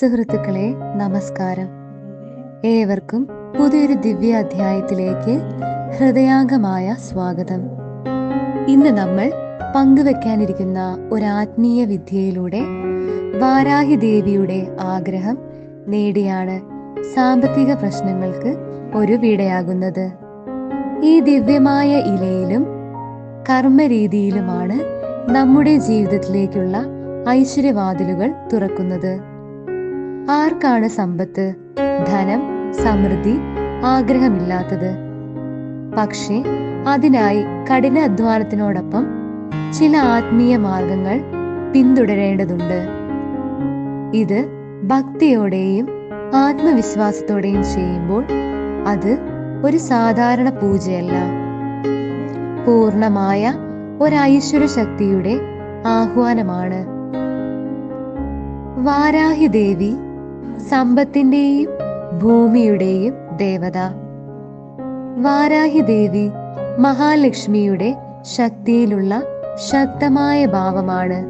സുഹൃത്തുക്കളെ നമസ്കാരം. ഏവർക്കും പുതിയൊരു ദിവ്യ അധ്യായത്തിലേക്ക് ഹൃദയാംഗമായ സ്വാഗതം. ഇന്ന് നമ്മൾ പങ്കുവെക്കാനിരിക്കുന്ന ഒരു ആത്മീയ വിദ്യയിലൂടെ വാരാഹി ദേവിയുടെ ആഗ്രഹം നേടിയാണ് സാമ്പത്തിക പ്രശ്നങ്ങൾക്ക് ഒരു വിടയാകുന്നത്. ഈ ദിവ്യമായ ഇലയിലും കർമ്മരീതിയിലുമാണ് നമ്മുടെ ജീവിതത്തിലേക്കുള്ള ഐശ്വര്യവാതിലുകൾ തുറക്കുന്നത്. ആർക്കാണ് സമ്പത്ത്? ധനം സമൃദ്ധി ആഗ്രഹമില്ലാത്തത്. പക്ഷേ അതിനായി കഠിന അധ്വാനത്തിനോടൊപ്പം ചില ആത്മീയ മാർഗങ്ങൾ പിന്തുടരേണ്ടതുണ്ട്. ഇത് ഭക്തിയോടെയും ആത്മവിശ്വാസത്തോടെയും ചെയ്യുമ്പോൾ അത് ഒരു സാധാരണ പൂജയല്ല. പൂർണമായ ഒരു ഐശ്വര്യ ശക്തിയുടെ ആഹ്വാനമാണ്. വാരാഹി ദേവി സമ്പത്തിന്റെയും ഭൂമിയുടെയും ദേവത. വാരാഹി ദേവി മഹാലക്ഷ്മിയുടെ ശക്തിയിലുള്ള ശക്തമായ ഭാവമാണ്.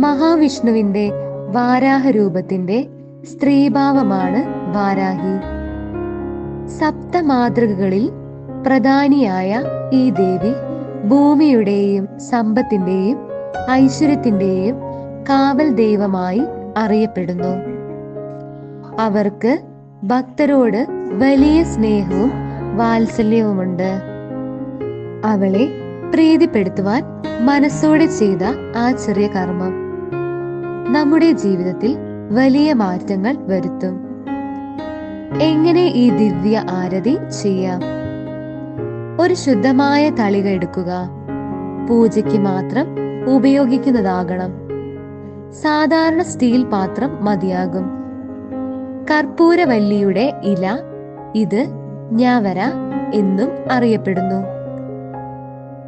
മഹാവിഷ്ണുവിന്റെ വാരാഹ രൂപത്തിന്റെ സ്ത്രീഭാവമാണ് വാരാഹി. സപ്തമാതൃകകളിൽ പ്രധാനിയായ ഈ ദേവി ഭൂമിയുടെയും സമ്പത്തിന്റെയും ഐശ്വര്യത്തിന്റെയും കാവൽ ദൈവമായി അറിയപ്പെടുന്നു. അവർക്ക് ഭക്തരോട് വലിയ സ്നേഹവും വാത്സല്യവുമുണ്ട്. അവളെ പ്രീതിപ്പെടുത്തുവാൻ മനസ്സോടെ ചെയ്ത ആ ചെറിയ കർമ്മം നമ്മുടെ ജീവിതത്തിൽ വലിയ മാറ്റങ്ങൾ വരുത്തും. എങ്ങനെ ഈ ദിവ്യ ആരതി ചെയ്യാം? ഒരു ശുദ്ധമായ തളിക എടുക്കുക. പൂജയ്ക്ക് മാത്രം ഉപയോഗിക്കുന്നതാകണം. സാധാരണ സ്റ്റീൽ പാത്രം മതിയാകും. കർപ്പൂരവല്ലിയുടെ ഇല ഇത് ഞാവര എന്നും അറിയപ്പെടുന്നു.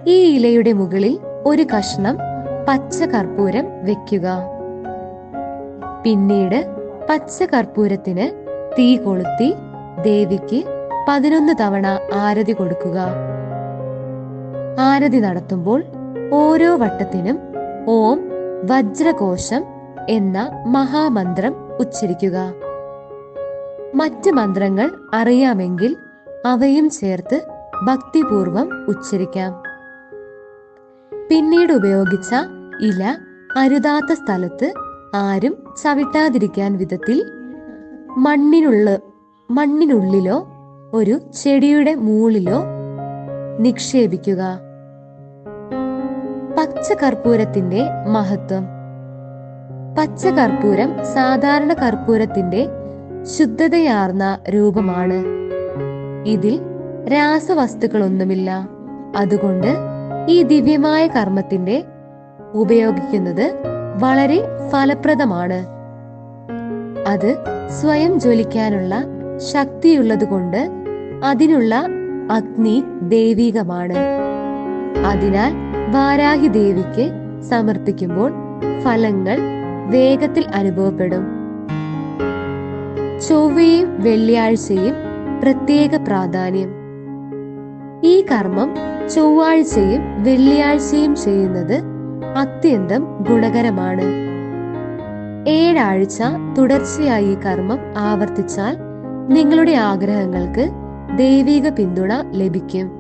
ഈ ഇലയുടെ മുകളിൽ ഒരു കഷ്ണം പച്ച കർപ്പൂരം വെക്കുക. പിന്നീട് പച്ച കർപ്പൂരത്തിന് തീ കൊളുത്തി ദേവിക്ക് പതിനൊന്ന് തവണ ആരതി കൊടുക്കുക. ആരതി നടത്തുമ്പോൾ ഓരോ വട്ടത്തിനും ഓം വജ്രകോശം എന്ന മഹാമന്ത്രം ഉച്ചരിക്കുക. മറ്റ് മന്ത്രങ്ങൾ അറിയാമെങ്കിൽ അവയും ചേർത്ത് ഭക്തിപൂർവം ഉച്ചരിക്കാം. പിന്നീട് ഉപയോഗിച്ച ഇല അരുതാത്ത സ്ഥലത്ത് ആരും ചവിട്ടാതിരിക്കാൻ വിധത്തിൽ മണ്ണിനുള്ള മണ്ണിനുള്ളിലോ ഒരു ചെടിയുടെ മൂളിലോ നിക്ഷേപിക്കുക. പച്ച കർപ്പൂരത്തിന്റെ മഹത്വം. പച്ച കർപ്പൂരം സാധാരണ കർപ്പൂരത്തിന്റെ ശുദ്ധതയാർന്ന രൂപമാണ്. ഇതിൽ രാസവസ്തുക്കളൊന്നുമില്ല. അതുകൊണ്ട് ഈ ദിവ്യമായ കർമ്മത്തിന്റെ ഉപയോഗിക്കുന്നത് വളരെ ഫലപ്രദമാണ്. അത് സ്വയം ജ്വലിക്കാനുള്ള ശക്തിയുള്ളതുകൊണ്ട് അതിനുള്ള അഗ്നി ദൈവികമാണ്. അതിനാൽ വാരാഹി ദേവിക്ക് സമർപ്പിക്കുമ്പോൾ ഫലങ്ങൾ വേഗത്തിൽ അനുഭവപ്പെടും. ചൊവ്വയും വെള്ളിയാഴ്ചയും പ്രത്യേക പ്രാധാന്യം. ഈ കർമ്മം ചൊവ്വാഴ്ചയും വെള്ളിയാഴ്ചയും ചെയ്യുന്നത് അത്യന്തം ഗുണകരമാണ്. ഏഴാഴ്ച തുടർച്ചയായി കർമ്മം ആവർത്തിച്ചാൽ നിങ്ങളുടെ ആഗ്രഹങ്ങൾക്ക് ദൈവിക പിന്തുണ ലഭിക്കും.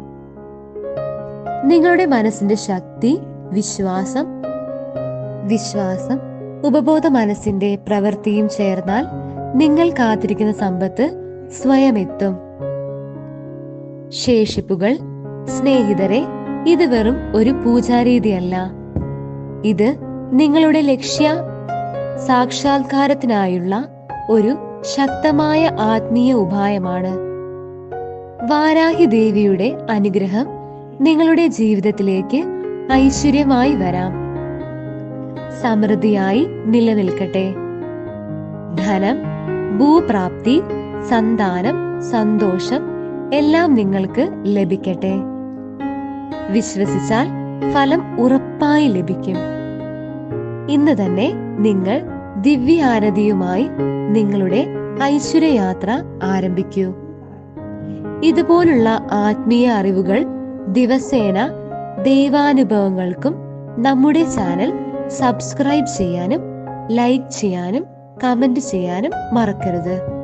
നിങ്ങളുടെ മനസ്സിന്റെ ശക്തി വിശ്വാസം വിശ്വാസം ഉപബോധ മനസ്സിന്റെ പ്രവൃത്തിയും ചേർന്നാൽ നിങ്ങൾ കാത്തിരിക്കുന്ന സമ്പത്ത് സ്വയം എത്തും ശേഷിപ്പുകൾ സ്നേഹിതരെ ഇത് വെറും ഒരു പൂജാരീതിയല്ല. ഇത് നിങ്ങളുടെ ലക്ഷ്യ സാക്ഷാത്കാരത്തിനായുള്ള ഒരു ശക്തമായ ആത്മീയ ഉപായമാണ്. വാരാഹി ദേവിയുടെ അനുഗ്രഹം നിങ്ങളുടെ ജീവിതത്തിലേക്ക് ഐശ്വര്യമായി വരാം. സമൃദ്ധിയായി നിലനിൽക്കട്ടെ. ധനം ഭൂപ്രാപ്തി സന്താനം സന്തോഷം എല്ലാം നിങ്ങൾക്ക് ലഭിക്കട്ടെ. വിശ്വസിച്ചാൽ ഫലം ഉറപ്പായി ലഭിക്കും. ഇന്ന് തന്നെ നിങ്ങൾ ദിവ്യാരതിയുമായി നിങ്ങളുടെ ഐശ്വര്യയാത്ര ആരംഭിക്കൂ. ഇതുപോലുള്ള ആത്മീയ അറിവുകൾ ദിവസേന ദൈവാനുഭവങ്ങൾക്കും നമ്മുടെ ചാനൽ സബ്സ്ക്രൈബ് ചെയ്യാനും ലൈക്ക് ചെയ്യാനും കമന്റ് ചെയ്യാനും മറക്കരുത്.